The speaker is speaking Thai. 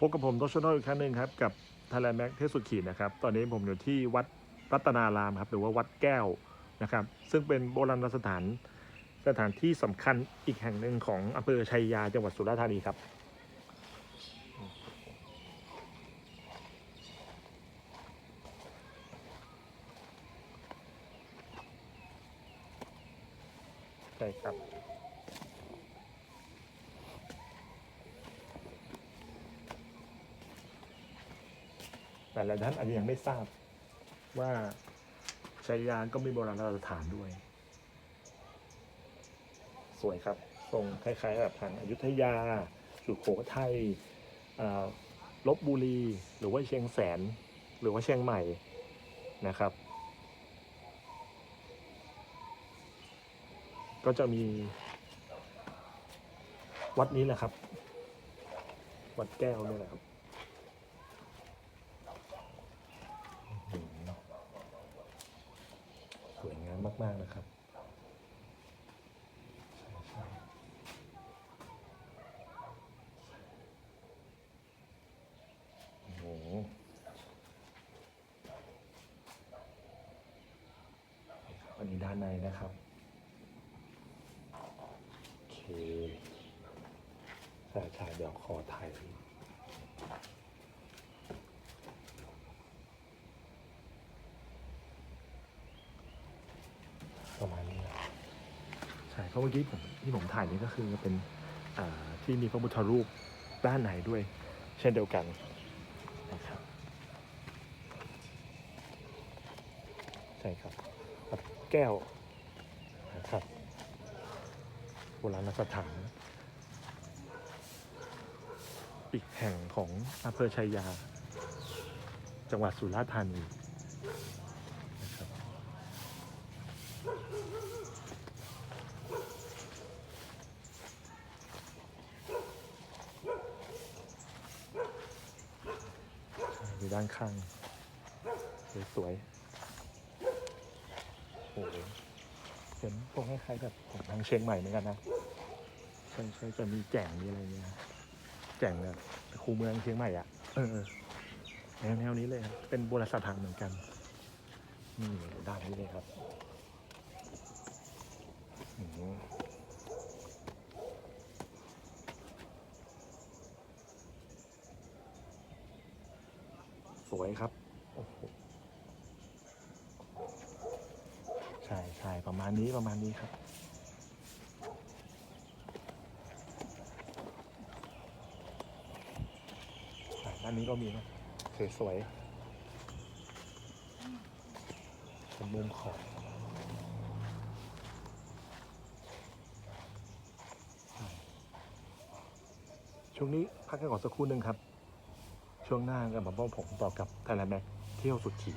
พบกับผมโตชโนอีกครั้งหนึ่งครับกับไทยแลนด์แม็กเทสุขีนะครับ ตอนนี้ผมอยู่ที่วัดรัตนารามครับหรือว่าวัดแก้วนะครับ ซึ่งเป็นโบราณสถานสถานที่สำคัญอีกแห่งหนึ่งของอำเภอชัยยาจังหวัดสุราษฎร์ธานีครับ ใช่ครับ แต่ลายท่านอาจจะยังไม่ทราบว่าชัยยานก็มีโบราณสถานด้วย สวยครับทรงคล้ายๆแบบทางอยุธยาสุโขทัยลบบุรี หรือว่าเชียงแสน หรือว่าเชียงใหม่นะครับ ก็จะมีวัดนี้แหละครับ วัดแก้วนี่แหละครับอื้อหือสวยงา มาก ๆ นะครับโอ้โหอันนี้ด้านในนะครับโอเคใช่ใช่เดี๋ยวขอถ่ายประมาณนี้นะใช่ เพราะเมื่อกี้ผมที่ผมถ่ายนี่ก็คือเป็นที่มีพระพุทธรูปด้านในด้วย เช่นเดียวกันนะครับใช่ครับวัดแก้วนะครับโบราณสถานอีกแห่งของอำเภอชัยยา จังหวัดสุราษฎร์ธานีนะครับอยู่ ด้านข้าง สวยๆโอ้โหเห็นพวกคล้ายๆแบบของทางเชียงใหม่เหมือนกันนะใช่ใช่จะมีแจ่งมีอะไรเงี้ยแจ่งแบบคูเมืองเชียงใหม่อะเออเออแนวแนวนี้เลยครับเป็นโบราณสถานเหมือนกันนี่ด้านนี้เลยครับอืม สวยครับใช่ใช่ประมาณนี้ประมาณนี้ครับด้านนี้ก็มีนะสวยๆเป็นมุมขอบช่วงนี้พักกันก่อนสักครู่หนึ่งครับ ช่วงหน้ากันมาพบผมต่อกับไทยแลนด์แม็กเที่ยวสุดขีด